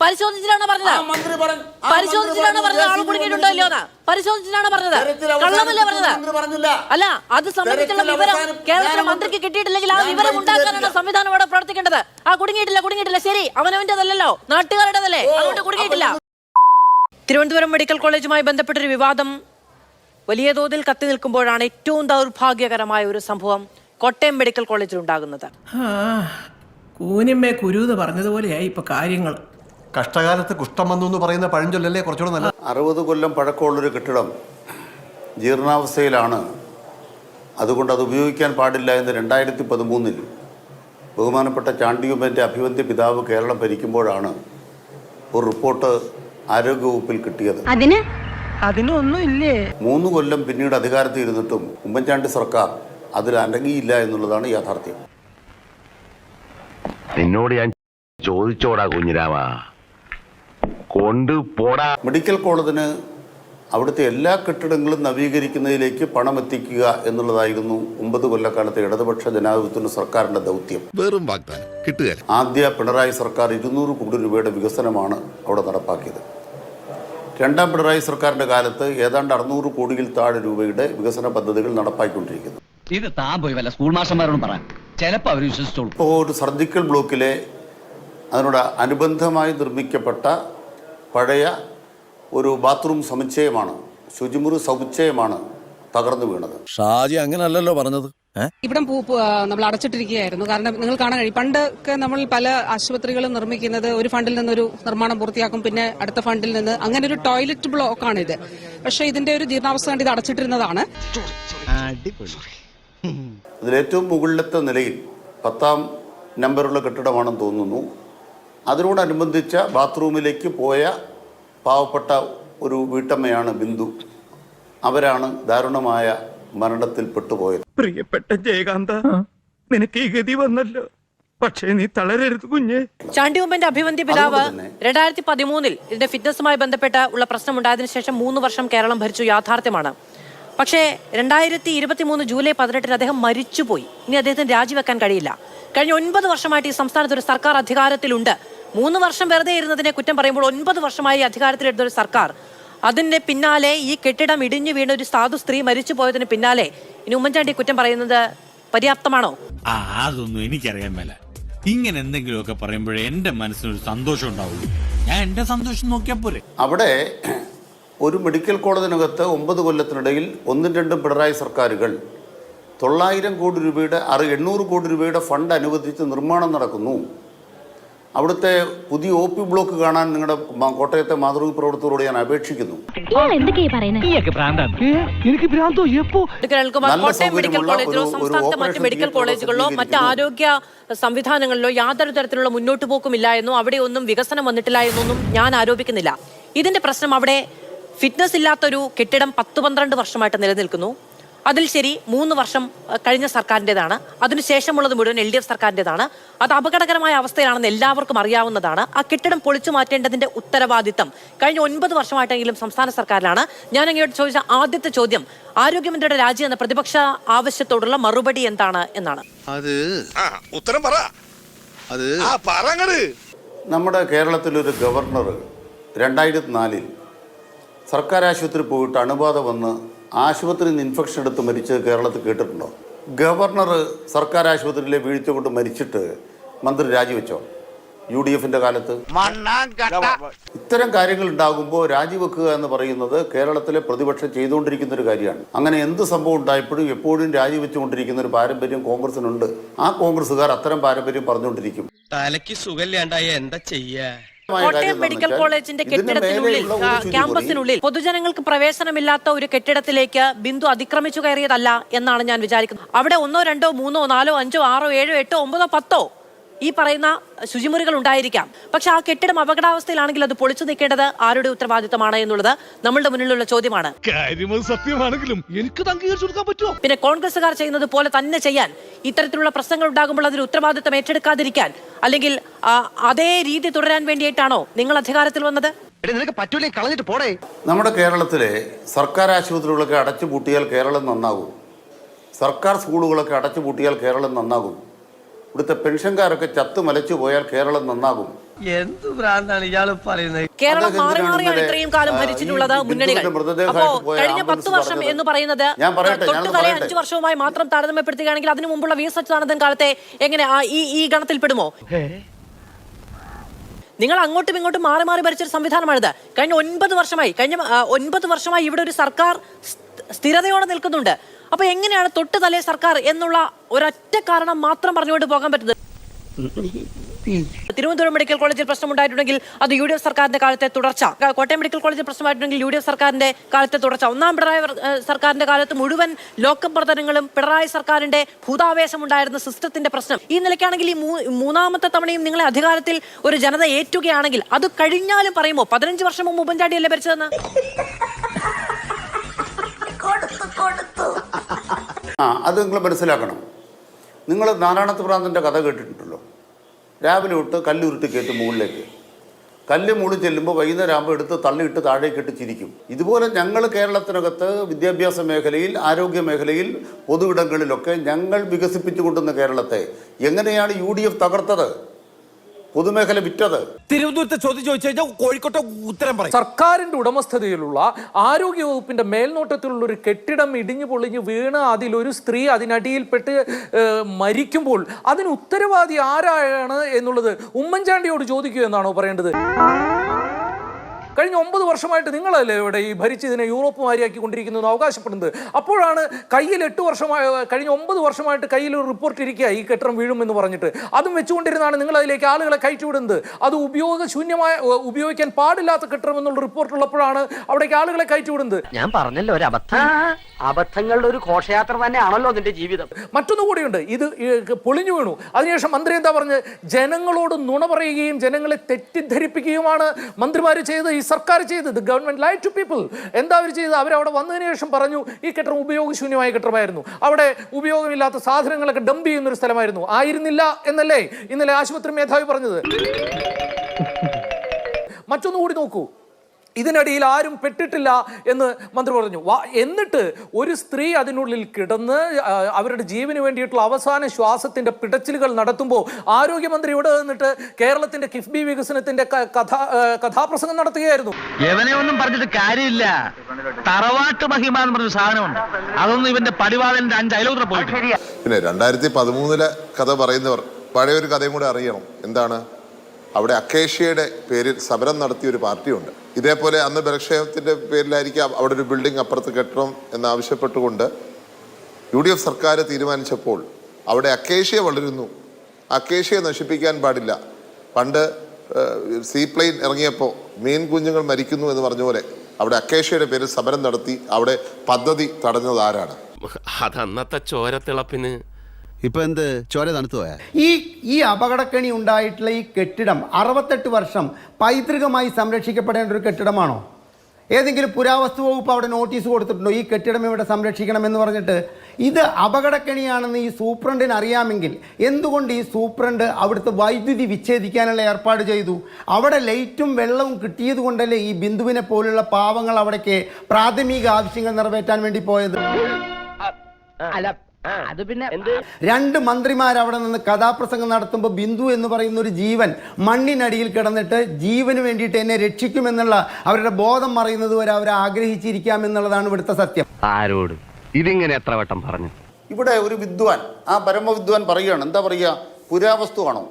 പരിശോധിച്ചിട്ടാണോ പറഞ്ഞത്? ആ മന്ത്രി പറഞ്ഞ- ആ പരിശോധിച്ചിട്ടാണോ പറഞ്ഞത്? ആൾ കുടുങ്ങിയിട്ടുണ്ടോ ഇല്ലയോ എന്ന് പറഞ്ഞത്? കള്ളമല്ലേ പറഞ്ഞത്? മന്ത്രി പറഞ്ഞില്ല. അല്ല അത് സംബന്ധിച്ചുള്ള വിവരം കേരളത്തിലെ മന്ത്രിക്ക് കിട്ടിയിട്ടില്ലെങ്കിൽ ആ വിവരം ഉണ്ടാക്കാനാണ്. സംവിധാനം ഇവിടെ പ്രവർത്തിക്കേണ്ടത്. ആ കുടുങ്ങിയിട്ടില്ല കുടുങ്ങിയിട്ടില്ല. ശരി അവനവന്റേതല്ലല്ലോ നാട്ടുകാരുടേതല്ലേ. അതുകൊണ്ട് കുടുങ്ങിയിട്ടില്ല. തിരുവനന്തപുരം മെഡിക്കൽ കോളേജുമായി ബന്ധപ്പെട്ടൊരു വിവാദം വലിയ തോതിൽ കത്തി നിൽക്കുമ്പോഴാണ് ഏറ്റവും ദൗർഭാഗ്യകരമായ ഒരു സംഭവം കോട്ടയം മെഡിക്കൽ കോളേജിൽ ഉണ്ടാകുന്നത് കൂനിമ്മേ കുരു എന്ന് പറഞ്ഞതുപോലെയായി ഇപ്പൊ കാര്യങ്ങൾ കഷ്ടകാലത്ത് കുഷ്ഠം വന്നു എന്ന് പറയുന്ന പഴഞ്ചൊല്ലല്ലേ കുറച്ചുകൂടെ നല്ല അറുപത് കൊല്ലം പഴക്കമുള്ളൊരു കെട്ടിടം ജീർണാവസ്ഥയിലാണ്. അതുകൊണ്ട് അത് ഉപയോഗിക്കാൻ പാടില്ല എന്ന് രണ്ടായിരത്തി പതിമൂന്നിൽ ബഹുമാനപ്പെട്ട ചാണ്ടിയുമ്മന്റെ അഭിവന്ദ്യ പിതാവ് കേരളം ഭരിക്കുമ്പോഴാണ് ഒരു റിപ്പോർട്ട് ആരോഗ്യവകുപ്പിൽ കിട്ടിയത്. അതിന്? അതിനൊന്നും ഇല്ലേ മൂന്ന് കൊല്ലം പിന്നീട് അധികാരത്തിൽ ഇരുന്നിട്ടും ഉമ്മൻചാണ്ടി സർക്കാർ അതിൽ അനങ്ങിയില്ല എന്നുള്ളതാണ് യാഥാർത്ഥ്യം. നിന്നോട് ഞാൻ ചോദിച്ചോടാ കുഞ്ഞിരാമ. കൊണ്ട് പോടാ മെഡിക്കൽ കോളേജിന് അവിടുത്തെ എല്ലാ കെട്ടിടങ്ങളും നവീകരിക്കുന്നതിലേക്ക് പണം എത്തിക്കുക എന്നുള്ളതായിരുന്നു ഒമ്പത് കൊല്ലക്കാലത്തെ ഇടതുപക്ഷ ജനാധിപത്യ സർക്കാരിന്റെ ദൗത്യം. വെറും വാഗ്ദാനം. കിട്ടുക ആദ്യ പിണറായി സർക്കാർ ഇരുന്നൂറ് കോടി രൂപയുടെ വികസനമാണ് അവിടെ നടപ്പാക്കിയത്. രണ്ടാം പിണറായി സർക്കാരിന്റെ കാലത്ത് ഏതാണ്ട് അറുന്നൂറ് കോടിയിൽ താഴെ രൂപയുടെ വികസന പദ്ധതികൾ നടപ്പാക്കിക്കൊണ്ടിരിക്കുന്നു. ഇത് താൻ പോയി വല്ല സ്കൂൾ മാഷന്മാരോട് പറയാം ചിലപ്പോൾ അവർ വിശ്വസിച്ചോളൂ. ഇപ്പോൾ ഒരു സർജിക്കൽ ബ്ലോക്കിലെ അതിനോട് അനുബന്ധമായി നിർമ്മിക്കപ്പെട്ട പഴയ ഒരു ബാത്റൂം സമുച്ചയമാണ് ശുചിമുറി സമുച്ചയമാണ് തകർന്നു വീണത്. ഷാജി അങ്ങനല്ലല്ലോ പറഞ്ഞത്. ഇവിടം നമ്മൾ അടച്ചിട്ടിരിക്കുകയായിരുന്നു. കാരണം നിങ്ങൾ കാണാൻ കഴിയും. പണ്ടൊക്കെ നമ്മൾ പല ആശുപത്രികളും നിർമ്മിക്കുന്നത് ഒരു ഫണ്ടിൽ നിന്നൊരു നിർമ്മാണം പൂർത്തിയാക്കും പിന്നെ അടുത്ത ഫണ്ടിൽ നിന്ന് അങ്ങനെ ഒരു ടോയ്ലറ്റ് ബ്ലോക്ക് ആണ് ഇത്. പക്ഷെ ഇതിന്റെ ഒരു ജീർണാവസ്ഥ കണ്ട് ഇത് അടച്ചിട്ടിരുന്നതാണ്. ഏറ്റവും മുകളിലത്തെ നിലയിൽ പത്താം നമ്പറുള്ള കെട്ടിടമാണെന്ന് തോന്നുന്നു. അതിനോടനുബന്ധിച്ച ബാത്റൂമിലേക്ക് പോയ പാവപ്പെട്ട ഒരു വീട്ടമ്മയാണ് ബിന്ദു. അവരാണ് ദാരുണമായ മരണത്തിൽ പെട്ടുപോയത്. പ്രിയപ്പെട്ട ജയകാന്ത നിനക്ക് ഈ ഗതി വന്നല്ലോ. പക്ഷേ നീ തളരരുത് കുഞ്ഞേ. ചാണ്ടിയുമ്പന്റെ അഭിവന്ദ്യ പിതാവ് രണ്ടായിരത്തി പതിമൂന്നിൽ ഇതിന്റെ ഫിറ്റ്നസുമായി ബന്ധപ്പെട്ട ഉള്ള പ്രശ്നമുണ്ടായതിനു ശേഷം മൂന്ന് വർഷം കേരളം ഭരിച്ചു യാഥാർത്ഥ്യമാണ്. പക്ഷേ രണ്ടായിരത്തി ഇരുപത്തി മൂന്ന് ജൂലൈ പതിനെട്ടിന് അദ്ദേഹം മരിച്ചുപോയി. ഇനി അദ്ദേഹത്തിന് രാജിവെക്കാൻ കഴിയില്ല. കഴിഞ്ഞ ഒൻപത് വർഷമായിട്ട് ഈ സംസ്ഥാനത്ത് ഒരു സർക്കാർ അധികാരത്തിലുണ്ട്. മൂന്ന് വർഷം വെറുതെ ഇരുന്നതിനെ കുറ്റം പറയുമ്പോൾ ഒൻപത് വർഷമായി അധികാരത്തിലെടുത്ത ഒരു സർക്കാർ. അതിന്റെ പിന്നാലെ ഈ കെട്ടിടം ഇടിഞ്ഞു വീണ ഒരു സാധു സ്ത്രീ മരിച്ചു പോയതിന് പിന്നാലെ ഇനി ഉമ്മൻചാണ്ടി കുറ്റം പറയുന്നത് പര്യാപ്തമാണോ? ആ അതൊന്നും എനിക്കറിയാൻ മേല. ഇങ്ങനെ എന്തെങ്കിലുമൊക്കെ പറയുമ്പോഴേ എന്റെ മനസ്സിനൊരു സന്തോഷം ഉണ്ടാവുള്ളൂ. ഞാൻ എന്റെ സന്തോഷം നോക്കിയാൽ പോരെ. അവിടെ ഒരു മെഡിക്കൽ കോളേജിനകത്ത് ഒമ്പത് കൊല്ലത്തിനിടയിൽ ഒന്നും രണ്ടും പിണറായി സർക്കാരുകൾ തൊള്ളായിരം കോടി രൂപയുടെ അറു എണ്ണൂറ് കോടി രൂപയുടെ ഫണ്ട് അനുവദിച്ച് നിർമ്മാണം നടക്കുന്നു. അവിടുത്തെ പുതിയ ഒ പി ബ്ലോക്ക് കാണാൻ നിങ്ങളുടെ കോട്ടയത്തെ മാതൃക പ്രവർത്തകരോട് ഞാൻ അപേക്ഷിക്കുന്നു. നല്ല സൗകര്യമുള്ള ഒരു- മറ്റ് ആരോഗ്യ സംവിധാനങ്ങളിലോ യാതൊരു തരത്തിലുള്ള മുന്നോട്ട് പോക്കുമില്ല എന്നും അവിടെ ഒന്നും വികസനം വന്നിട്ടില്ല എന്നൊന്നും ഞാൻ ആരോപിക്കുന്നില്ല. ഇതിന്റെ പ്രശ്നം അവിടെ ഫിറ്റ്നസ് ഇല്ലാത്തൊരു കെട്ടിടം പത്ത് പന്ത്രണ്ട് വർഷമായിട്ട് നിലനിൽക്കുന്നു. അതിൽ ശരി മൂന്ന് വർഷം കഴിഞ്ഞ സർക്കാരിന്റെതാണ്. അതിനുശേഷമുള്ളത് മുഴുവൻ എൽ ഡി എഫ് സർക്കാരിന്റെതാണ്. അത് അപകടകരമായ അവസ്ഥയിലാണെന്ന് എല്ലാവർക്കും അറിയാവുന്നതാണ്. ആ കെട്ടിടം പൊളിച്ചു മാറ്റേണ്ടതിന്റെ ഉത്തരവാദിത്തം. കഴിഞ്ഞ ഒൻപത് വർഷമായിട്ടെങ്കിലും സംസ്ഥാന സർക്കാരിലാണ്. ഞാൻ അങ്ങോട്ട് ചോദിച്ച ആദ്യത്തെ ചോദ്യം ആരോഗ്യമന്ത്രിയുടെ രാജി എന്ന പ്രതിപക്ഷ ആവശ്യത്തോടുള്ള മറുപടി എന്താണ് എന്നാണ്. അത് ഉത്തരം പറ. അത് പറങ്ങട്. നമ്മുടെ കേരളത്തിലൊരു ഗവർണർ രണ്ടായിരത്തി നാലിൽ സർക്കാർ ആശുപത്രി പോയിട്ട് അണുബാധ വന്ന് ആശുപത്രിയിൽ നിന്ന് ഇൻഫെക്ഷൻ എടുത്ത് മരിച്ചത് കേരളത്തിൽ കേട്ടിട്ടുണ്ടോ? ഗവർണർ സർക്കാർ ആശുപത്രിയിലെ വീഴ്ച കൊണ്ട് മരിച്ചിട്ട് മന്ത്രി രാജിവെച്ചോ? യു ഡി എഫിന്റെ കാലത്ത്? ഇത്തരം കാര്യങ്ങൾ ഉണ്ടാകുമ്പോൾ രാജിവെക്കുക എന്ന് പറയുന്നത് കേരളത്തിലെ പ്രതിപക്ഷം ചെയ്തുകൊണ്ടിരിക്കുന്ന ഒരു കാര്യമാണ്. അങ്ങനെ എന്ത് സംഭവം ഉണ്ടായപ്പോഴും എപ്പോഴും രാജിവെച്ചുകൊണ്ടിരിക്കുന്ന ഒരു പാരമ്പര്യം കോൺഗ്രസിനുണ്ട്. ആ കോൺഗ്രസ്സുകാർ അത്തരം പാരമ്പര്യം പറഞ്ഞുകൊണ്ടിരിക്കും. തലയ്ക്ക് സുഖമില്ലാണ്ടായ എന്താ ചെയ്യാ? കോട്ടയം മെഡിക്കൽ കോളേജിന്റെ കെട്ടിടത്തിനുള്ളിൽ ക്യാമ്പസിനുള്ളിൽ പൊതുജനങ്ങൾക്ക് പ്രവേശനമില്ലാത്ത ഒരു കെട്ടിടത്തിലേക്ക് ബിന്ദു അതിക്രമിച്ചു കയറിയതല്ല എന്നാണ് ഞാൻ വിചാരിക്കുന്നത്. അവിടെ ഒന്നോ രണ്ടോ മൂന്നോ നാലോ അഞ്ചോ ആറോ ഏഴോ എട്ടോ ഒമ്പതോ പത്തോ ഈ പറയുന്ന ശുചിമുറികൾ ഉണ്ടായിരിക്കാം. പക്ഷെ ആ കെട്ടിടം അപകടാവസ്ഥയിലാണെങ്കിൽ അത് പൊളിച്ചു നിൽക്കേണ്ടത് ആരുടെ ഉത്തരവാദിത്തമാണ് എന്നുള്ളത് നമ്മളുടെ മുന്നിലുള്ള ചോദ്യമാണ്. സത്യമാണെങ്കിലും എനിക്ക് അംഗീകരിച്ചു കൊടുക്കാൻ പറ്റുമോ? പിന്നെ കോൺഗ്രസുകാർ ചെയ്യുന്നത് പോലെ തന്നെ ചെയ്യാൻ ഇത്തരത്തിലുള്ള പ്രശ്നങ്ങൾ ഉണ്ടാകുമ്പോൾ അതിന് ഉത്തരവാദിത്തം ഏറ്റെടുക്കാതിരിക്കാൻ അല്ലെങ്കിൽ അതേ രീതി തുടരാൻ വേണ്ടിയിട്ടാണോ നിങ്ങൾ അധികാരത്തിൽ വന്നത്? നിനക്ക് പറ്റൂലേ കളഞ്ഞിട്ട് പോടേ. നമ്മുടെ കേരളത്തിലെ സർക്കാർ ആശുപത്രികളൊക്കെ അടച്ചുപൂട്ടിയാൽ കേരളം നന്നാകും. സർക്കാർ സ്കൂളുകളൊക്കെ അടച്ചുപൂട്ടിയാൽ കേരളം നന്നാകും. ഇവിടുത്തെ പെൻഷൻകാരൊക്കെ ചത്തു മലച്ചു പോയാൽ കേരളം നന്നാകും. എന്ത് ഭ്രാന്താണ് ഇയാൾ പറയുന്നത്? കേരളം മാറി മാറിയാണ് ഇത്രയും കാലം ഭരിച്ചിട്ടുള്ളത് മുന്നണികൾ. അപ്പോ കഴിഞ്ഞ പത്ത് വർഷം എന്ന് പറയുന്നത് തൊട്ടുതലേ. അഞ്ചു വർഷവുമായി മാത്രം താരതമ്യപ്പെടുത്തുകയാണെങ്കിൽ അതിനു മുമ്പുള്ള വി എസ് അച്യുതാനന്ദൻ കാലത്തെ എങ്ങനെ ഈ ഈ ഗണത്തിൽ പെടുമോ നിങ്ങൾ അങ്ങോട്ടും ഇങ്ങോട്ടും മാറി മാറി ഭരിച്ചൊരു സംവിധാനമാണിത്. കഴിഞ്ഞ ഒൻപത് വർഷമായി കഴിഞ്ഞ ഒൻപത് വർഷമായി ഇവിടെ ഒരു സർക്കാർ സ്ഥിരതയോടെ നിൽക്കുന്നുണ്ട്. അപ്പൊ എങ്ങനെയാണ് തൊട്ട് തലേ സർക്കാർ എന്നുള്ള ഒരൊറ്റ കാരണം മാത്രം പറഞ്ഞുകൊണ്ട് പോകാൻ പറ്റുന്നത്? തിരുവനന്തപുരം മെഡിക്കൽ കോളേജിൽ പ്രശ്നമുണ്ടായിട്ടുണ്ടെങ്കിൽ അത് യു ഡി എഫ് സർക്കാരിന്റെ കാലത്തെ തുടർച്ച. കോട്ടയം മെഡിക്കൽ കോളേജിൽ പ്രശ്നമായിട്ടുണ്ടെങ്കിൽ യു ഡി എഫ് സർക്കാരിന്റെ കാലത്തെ തുടർച്ച. ഒന്നാം പിണറായി സർക്കാരിന്റെ കാലത്ത് മുഴുവൻ ലോക്കം പിണറായി സർക്കാരിന്റെ ഭൂതാവേശം ഉണ്ടായിരുന്ന സിസ്റ്റത്തിന്റെ പ്രശ്നം. ഈ നിലയ്ക്കാണെങ്കിൽ ഈ മൂന്നാമത്തെ തവണയും നിങ്ങളെ അധികാരത്തിൽ ഒരു ജനത ഏറ്റുകയാണെങ്കിൽ അത് കഴിഞ്ഞാലും പറയുമോ? പതിനഞ്ച് വർഷം മുമ്പ് ഉമ്മൻചാണ്ടിയല്ലേ ഭരിച്ചതെന്ന്? ആ അത് നിങ്ങൾ മനസ്സിലാക്കണം. നിങ്ങൾ നാരായണത്ത് പ്രാന്തന്റെ കഥ കേട്ടിട്ടുണ്ടല്ലോ. രാവിലെ തൊട്ട് കല്ലുരുട്ടി കയറ്റി മുകളിലേക്ക്. കല്ല് മുകളിൽ ചെല്ലുമ്പോൾ വൈകുന്നേരം ആകുമ്പോൾ എടുത്ത് തള്ളിയിട്ട് താഴേക്ക് ഇട്ട് ചിരിക്കും. ഇതുപോലെ ഞങ്ങൾ കേരളത്തിനകത്ത് വിദ്യാഭ്യാസ മേഖലയിൽ ആരോഗ്യ മേഖലയിൽ പൊതുവിടങ്ങളിലൊക്കെ ഞങ്ങൾ വികസിപ്പിച്ചു കൊണ്ടുവന്ന കേരളത്തെ എങ്ങനെയാണ് യു ഡി എഫ് തകർത്തത്? പൊതുമേഖല വിറ്റത്. തിരുവനന്തപുരത്ത് ചോദ്യം ചോദിച്ചു കഴിഞ്ഞാൽ കോഴിക്കോട്ടെ ഉത്തരം പറയും. സർക്കാരിന്റെ ഉടമസ്ഥതയിലുള്ള ആരോഗ്യ വകുപ്പിന്റെ മേൽനോട്ടത്തിലുള്ള ഒരു കെട്ടിടം ഇടിഞ്ഞു പൊളിഞ്ഞു വീണ് അതിലൊരു സ്ത്രീ അതിനടിയിൽപ്പെട്ട് മരിക്കുമ്പോൾ അതിന് ഉത്തരവാദി ആരാണ് എന്നുള്ളത് ഉമ്മൻചാണ്ടിയോട് ചോദിക്കൂ എന്നാണോ പറയേണ്ടത്? കഴിഞ്ഞ ഒമ്പത് വർഷമായിട്ട് നിങ്ങളല്ലേ ഇവിടെ ഈ ഭരിച്ച് ഇതിനെ യൂറോപ്പ് മാരിയാക്കി കൊണ്ടിരിക്കുന്നു എന്ന് അവകാശപ്പെടുന്നത്? അപ്പോഴാണ് കയ്യിൽ എട്ട് വർഷമായ കഴിഞ്ഞ ഒമ്പത് വർഷമായിട്ട് കയ്യിൽ ഒരു റിപ്പോർട്ട് ഇരിക്കുക ഈ കെട്ടിടം വീഴുമെന്ന് പറഞ്ഞിട്ട്. അതും വെച്ചുകൊണ്ടിരുന്നാണ് നിങ്ങൾ അതിലേക്ക് ആളുകളെ കയറ്റിവിടുന്നത്. അത് ഉപയോഗശൂന്യമായ ഉപയോഗിക്കാൻ പാടില്ലാത്ത കെട്ടിടം എന്നുള്ള റിപ്പോർട്ട് ഉള്ളപ്പോഴാണ് അവിടേക്ക് ആളുകളെ കയറ്റിവിടുന്നത്. ഞാൻ പറഞ്ഞല്ലോ ഒരു അബദ്ധം. അബദ്ധങ്ങളുടെ ഒരു ഘോഷയാത്ര തന്നെയാണല്ലോ അതിന്റെ ജീവിതം. മറ്റൊന്നും കൂടിയുണ്ട്. ഇത് പൊളിഞ്ഞു വീണു. അതിനുശേഷം മന്ത്രി എന്താ പറഞ്ഞ്? ജനങ്ങളോട് നുണ പറയുകയും ജനങ്ങളെ തെറ്റിദ്ധരിപ്പിക്കുകയുമാണ് മന്ത്രിമാർ ചെയ്ത് ഈ സർക്കാർ ചെയ്തത് ഗവൺമെന്റ് ലൈറ്റ് ടു പീപ്പിൾ എന്താ അവർ ചെയ്തത്? അവരവിടെ വന്നതിന് ശേഷം പറഞ്ഞു ഈ കെട്ടിടം ഉപയോഗശൂന്യമായ കെട്ടിടമായിരുന്നു. അവിടെ ഉപയോഗമില്ലാത്ത സാധനങ്ങളൊക്കെ ഡംപ് ചെയ്യുന്ന ഒരു സ്ഥലമായിരുന്നു. ആയിരുന്നില്ല എന്നല്ലേ ഇന്നലെ ആശുപത്രി മേധാവി പറഞ്ഞത്? മറ്റൊന്നു കൂടി നോക്കൂ. ഇതിനിടയിൽ ആരും പെട്ടിട്ടില്ല എന്ന് മന്ത്രി പറഞ്ഞു. എന്നിട്ട് ഒരു സ്ത്രീ അതിനുള്ളിൽ കിടന്ന് അവരുടെ ജീവന് വേണ്ടിയിട്ടുള്ള അവസാന ശ്വാസത്തിന്റെ പിടച്ചിലുകൾ നടത്തുമ്പോൾ ആരോഗ്യമന്ത്രി ഇവിടെ നിന്നിട്ട് കേരളത്തിന്റെ കിഫ്ബി വികസനത്തിന്റെ കഥ കഥാ കഥാപ്രസംഗം നടത്തുകയായിരുന്നു. എവനെ ഒന്നും പറഞ്ഞിട്ട് കാര്യമില്ല. തറവാട്ട് മഹിമ എന്ന് പറഞ്ഞ സാധനമുണ്ട്. അതൊന്നും ഇവന്റെ പടിവാളന്റെ അഞ്ച് അയലോത്ര പോയിട്ട്. പിന്നെ രണ്ടായിരത്തി പതിമൂന്നിലെ കഥ പറയുന്നവർ പഴയ ഒരു കഥയും കൂടെ അറിയണം. എന്താണ്? അവിടെ അക്കേഷ്യയുടെ പേരിൽ സമരം നടത്തിയ ഒരു പാർട്ടിയുണ്ട്. ഇതേപോലെ അന്ന് ബലക്ഷേമത്തിന്റെ പേരിലായിരിക്കും അവിടെ ഒരു ബിൽഡിംഗ് അപ്പുറത്ത് കെട്ടണം എന്നാവശ്യപ്പെട്ടുകൊണ്ട് യു ഡി എഫ് സർക്കാർ തീരുമാനിച്ചപ്പോൾ അവിടെ അക്കേഷ്യ വളരുന്നു. അക്കേഷ്യയെ നശിപ്പിക്കാൻ പാടില്ല. പണ്ട് സീ പ്ലെയിൻ ഇറങ്ങിയപ്പോൾ മീൻ കുഞ്ഞുങ്ങൾ മരിക്കുന്നു എന്ന് പറഞ്ഞ പോലെ അവിടെ അക്കേഷ്യയുടെ പേരിൽ സമരം നടത്തി അവിടെ പദ്ധതി തടഞ്ഞത് ആരാണ് അതന്നത്തെ ചോരത്തിളപ്പിന് ഇപ്പൊ എന്ത്? ചോര തണുത്തു പോയാ? ഈ ഈ അപകടക്കണി ഉണ്ടായിട്ടുള്ള ഈ കെട്ടിടം അറുപത്തെട്ട് വർഷം പൈതൃകമായി സംരക്ഷിക്കപ്പെടേണ്ട ഒരു കെട്ടിടമാണോ? ഏതെങ്കിലും പുരാവസ്തു വകുപ്പ് അവിടെ നോട്ടീസ് കൊടുത്തിട്ടുണ്ടോ? ഈ കെട്ടിടം ഇവിടെ സംരക്ഷിക്കണമെന്ന് പറഞ്ഞിട്ട് ഇത് അപകടക്കണിയാണെന്ന് ഈ സൂപ്രണ്ടിന് അറിയാമെങ്കിൽ എന്തുകൊണ്ട് ഈ സൂപ്രണ്ട് അവിടുത്തെ വൈദ്യുതി വിച്ഛേദിക്കാനുള്ള ഏർപ്പാട് ചെയ്തു? അവിടെ ലൈറ്റും വെള്ളവും കിട്ടിയത് കൊണ്ടല്ലേ ഈ ബിന്ദുവിനെ പോലുള്ള പാവങ്ങൾ അവിടേക്ക് പ്രാഥമിക ആവശ്യങ്ങൾ നിറവേറ്റാൻ വേണ്ടി പോയത്? അല്ല അത് പിന്നെ രണ്ട് മന്ത്രിമാർ അവിടെ നിന്ന് കഥാപ്രസംഗം നടത്തുമ്പോൾ ബിന്ദു എന്ന് പറയുന്ന ഒരു ജീവൻ മണ്ണിനടിയിൽ കിടന്നിട്ട് ജീവന് വേണ്ടിയിട്ട് എന്നെ രക്ഷിക്കുമെന്നുള്ള അവരുടെ ബോധം മറയുന്നത് വരെ അവർ ആഗ്രഹിച്ചിരിക്കാം എന്നുള്ളതാണ് ഇവിടുത്തെ സത്യം. ആരോട്? ഇതിങ്ങനെ എത്ര വട്ടം പറഞ്ഞു? ഇവിടെ ഒരു വിദ്വാൻ ആ പരമവിദ്വാൻ പറയുകയാണ്. എന്താ പറയുക? പുരാവസ്തുവാണോ?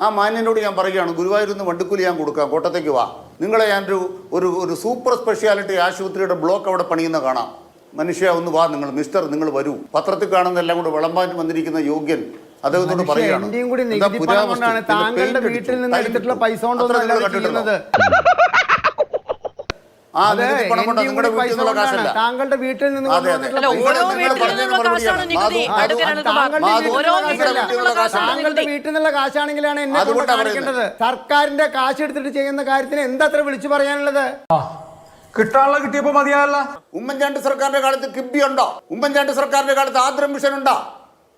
ആ മാന്യനോട് ഞാൻ പറയുകയാണ് ഗുരുവായൂരിൽ നിന്ന് വണ്ടിക്കൂലി ഞാൻ കൊടുക്കാം കോട്ടത്തേക്ക് വാ. നിങ്ങളെ ഞാനൊരു ഒരു ഒരു സൂപ്പർ സ്പെഷ്യാലിറ്റി ആശുപത്രിയുടെ ബ്ലോക്ക് അവിടെ പണിയുന്ന കാണാം. മനുഷ്യ ഒന്ന് വാ നിങ്ങൾ മിസ്റ്റർ നിങ്ങൾ വരൂ. പത്രത്തിൽ കാണുന്ന എല്ലാം കൂടെ വിളമ്പാൻ വന്നിരിക്കുന്ന യോഗ്യൻ അദ്ദേഹത്തോട് പറയുകയാണ്. താങ്കളുടെ വീട്ടിൽ നിന്ന് താങ്കളുടെ വീട്ടിൽ നിന്നുള്ള കാശാണെങ്കിലാണ് എന്നെ കൊണ്ട് കാണിക്കേണ്ടത്. സർക്കാരിന്റെ കാശ് എടുത്തിട്ട് ചെയ്യുന്ന കാര്യത്തിന് എന്താ അത്ര വിളിച്ചു പറയാനുള്ളത്? കിട്ടാനുള്ള കിട്ടിയപ്പോ മതിയായല്ല. ഉമ്മൻചാണ്ടി സർക്കാരിന്റെ കാലത്ത് കിബി ഉണ്ടോ? ഉമ്മൻചാണ്ടി സർക്കാരിന്റെ കാലത്ത് ആദ്രം മിഷൻ ഉണ്ടോ?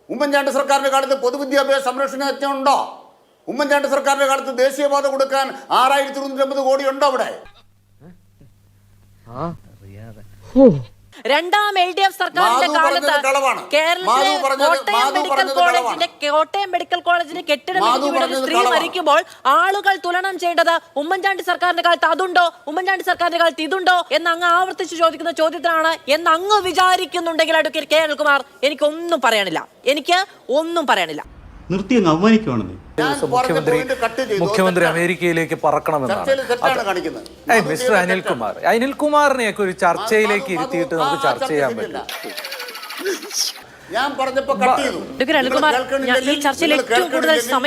ഉമ്മൻചാണ്ടി സർക്കാരിന്റെ കാലത്ത് പൊതുവിദ്യാഭ്യാസ സംരക്ഷണ യജ്ഞം ഉണ്ടോ? ഉമ്മൻചാണ്ടി സർക്കാരിന്റെ കാലത്ത് ദേശീയപാത കൊടുക്കാൻ ആറായിരത്തി ഇരുന്നൂറ്റി അമ്പത് കോടി ഉണ്ടോ അവിടെ? രണ്ടാം എൽ ഡി എഫ് സർക്കാരിന്റെ കാലത്ത് കേരളത്തിലെ കോട്ടയം മെഡിക്കൽ കോളേജിന്റെ കോട്ടയം മെഡിക്കൽ കോളേജിന്റെ കെട്ടിടം സ്ത്രീ മരിക്കുമ്പോൾ ആളുകൾ തുലനം ചെയ്യേണ്ടത് ഉമ്മൻചാണ്ടി സർക്കാരിന്റെ കാലത്ത് അതുണ്ടോ? ഉമ്മൻചാണ്ടി സർക്കാരിന്റെ കാലത്ത് ഇതുണ്ടോ? എന്ന് അങ്ങ് ആവർത്തിച്ച് ചോദിക്കുന്ന ചോദ്യത്തിനാണ് എന്ന് അങ്ങ് വിചാരിക്കുന്നുണ്ടെങ്കിൽ അടുക്കൽ കെ കുമാർ എനിക്കൊന്നും പറയണില്ല എനിക്ക് ഒന്നും പറയാനില്ല. നിർത്തി അങ്ങ് അവമാനിക്കുവാണെന്നേ. മുഖ്യമന്ത്രി ചെയ്തു. മുഖ്യമന്ത്രി അമേരിക്കയിലേക്ക് പറക്കണമെന്നാണ് മിസ്റ്റർ അനിൽകുമാർ അനിൽകുമാറിനെയൊക്കെ ഒരു ചർച്ചയിലേക്ക് ഇരുത്തിയിട്ട് നമുക്ക് ചർച്ച ചെയ്യാൻ പറ്റില്ല പറ്റും.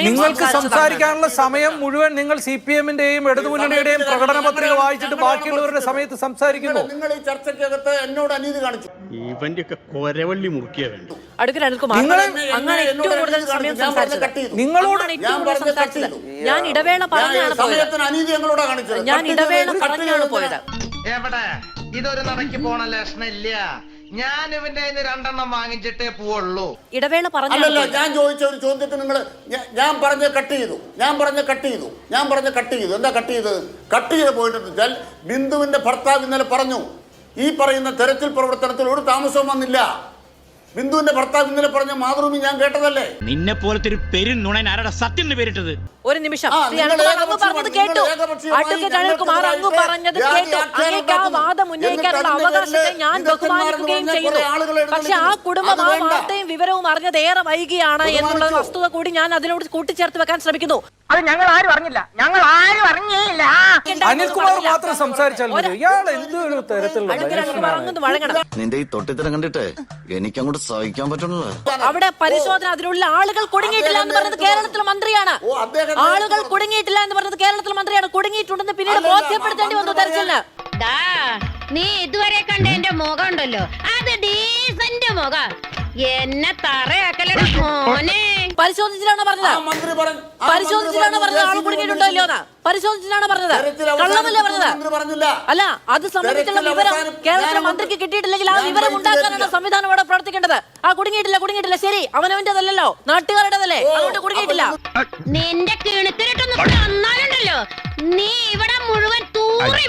നിങ്ങൾക്ക് സംസാരിക്കാനുള്ള സമയം മുഴുവൻ നിങ്ങൾ സി പി എമ്മിന്റെയും ഇടതുമുന്നണിയുടെയും പ്രകടന പത്രിക വായിച്ചിട്ട് ബാക്കിയുള്ളവരുടെ സമയത്ത് സംസാരിക്കുന്നു നിങ്ങൾ ഈ ചർച്ചയ്ക്കകത്ത് എന്നോട് അനീതി കാണിച്ചു. ഇവന്റെ ഒക്കെ കൊരവള്ളി മുറുക്കിയ വേണ്ടു അഡ്വക്കേറ്റ് അനിൽകുമാർ നിങ്ങൾ അങ്ങനെ ഏറ്റവും കൂടുതൽ സമയം സംസാരിച്ചത് നിങ്ങളോട് അങ്ങാണ് ഏറ്റവും ഞാൻ കൂടുതൽ കട്ട് സംസാരിച്ചത് ഞാൻ ഇടവേള പറഞ്ഞാണ് പോയത്. സമയത്തിന് അനീതി ഞങ്ങളോടാ കാണിച്ചത്? ഞാൻ ഇടവേള പറഞ്ഞാണ് പോയത്. എവിടെ? ഇതൊരു നടക്ക് പോണ ലക്ഷണില്ല. ഞാൻ ഇവന്റെ കയ്യിന്ന് രണ്ടെണ്ണം വാങ്ങിച്ചിട്ടേ പോവുള്ളൂ. ഇടവേള പറഞ്ഞാണ് അല്ലല്ല പോയത്. ഞാൻ ചോദിച്ച ഒരു ചോദ്യത്തിന് നിങ്ങൾ ഞാൻ പറഞ്ഞ കട്ട് ചെയ്തു. ഞാൻ പറഞ്ഞ കട്ട് ചെയ്തു. ഞാൻ പറഞ്ഞ കട്ട് ചെയ്തു. എന്താ കട്ട് ചെയ്തത്? കട്ട് ചെയ്ത് പോയിട്ട് വെച്ചാൽ ബിന്ദുവിന്റെ ഭർത്താവ് ഇന്നലെ പറഞ്ഞു. ഈ പറയുന്ന തെരച്ചിൽ പ്രവർത്തനത്തിൽ ഒരു താമസവും വന്നില്ല. ബിന്ദുവിന്റെ ഭർത്താവ് ഇന്നലെ പറഞ്ഞ മാതൃഭൂമി ഞാൻ കേട്ടതല്ലേ? നിന്നെ പോലത്തെ ഒരു പെരുന്നുണൻ ആരുടെ സത്യം എന്ന് പേരിട്ടത്? ഒരു നിമിഷം. പക്ഷെ ആ. കുടുംബം ആ. വാർത്തയും വിവരവും അറിഞ്ഞത് ഏറെ വൈകിയാണ് എന്നുള്ള വസ്തുത കൂടി ഞാൻ അതിനോട് കൂട്ടിച്ചേർത്ത് വെക്കാൻ ശ്രമിക്കുന്നു. അത് ഞങ്ങൾ ആരും അറിഞ്ഞില്ല. ഞങ്ങൾ ആരും അറിഞ്ഞില്ല അനിൽകുമാർ മാത്രം സംസാരിച്ചാൽ മതി ഇയാൾ എന്തൊരു തരത്തിലുള്ള അഡ്വക്കേറ്റ് അനിൽകുമാർ മനുഷ്യനാണ്? അങ്ങ് വഴങ്ങണം. നിന്റെ ഈ തൊട്ടിത്തരം കണ്ടിട്ട് എനിക്കങ്ങോട്ട് സഹിക്കാൻ പറ്റണല്ലോ അവിടെ പരിശോധന അതിലുള്ള ആളുകൾ കുടുങ്ങിയിട്ടില്ല എന്ന് പറഞ്ഞത് കേരളത്തിലെ മന്ത്രിയാണ്. ഓ, അദ്ദേഹം ആളുകൾ കുടുങ്ങിയിട്ടില്ല എന്ന് പറഞ്ഞത് കേരളത്തിലെ മന്ത്രിയാണ്. കുടുങ്ങിയിട്ടുണ്ടെന്ന് പിന്നീട് ബോധ്യപ്പെടുത്തേണ്ടി വന്നു തെരച്ചിലിന്. നീ ഇതുവരെ കണ്ട എന്റെ മുഖം ഉണ്ടല്ലോ. അത് ഡീസന്റ് മുഖം. എന്നെ തറയാക്കലട മോനെ. പരിശോധിച്ചിട്ടാണോ പറഞ്ഞത്? മന്ത്രി പറഞ്ഞു ആ പരിശോധിച്ചിട്ടാണോ പറഞ്ഞത്? ആൾ പറഞ്ഞു, കുടുങ്ങിയിട്ടുണ്ടോ ഇല്ലയോ എന്ന് പരിശോധിച്ചിട്ടാണോ പറഞ്ഞത്? കള്ളമല്ലേ പറഞ്ഞത്? മന്ത്രി പറഞ്ഞില്ല. അല്ല അത് സംബന്ധിച്ചുള്ള വിവരം കേരളത്തിലെ മന്ത്രിക്ക് കിട്ടിയിട്ടില്ലെങ്കിൽ ആ വിവരം ഉണ്ടാക്കാനാണ്. സംവിധാനം ഇവിടെ പ്രവർത്തിക്കേണ്ടത്. ആ കുടുങ്ങിയിട്ടില്ല കുടുങ്ങിയിട്ടില്ല. ശരി അവനവന്റേതല്ലോ നാട്ടുകാരുടേതല്ലേ. അതുകൊണ്ട് കുടുങ്ങിയിട്ടില്ല. നിന്റെ കിണത്തിലിട്ടൊന്ന് നീ ഇവിടെ മുഴുവൻ തൂറി.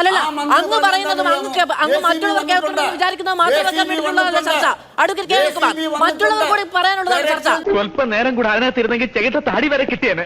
അല്ലല്ല അങ്ങ് പറയുന്നതും അങ്ങ് അങ്ങ് മറ്റുള്ളവർ കേൾക്കണമെന്ന് വിചാരിക്കുന്നത് മാത്രം വെക്കാൻ വേണ്ടിയിട്ടുള്ളതല്ല ചർച്ച. അടുക്കൽ കേൾക്കുക മറ്റുള്ളവർ കൂടി. പറയാനുള്ളതാണ് ചർച്ച. സ്വല്പ നേരം കൂടെ അതിനകത്തിരുന്നെങ്കിൽ ചെകിട്ട താടി വരെ കിട്ടിയേനെ.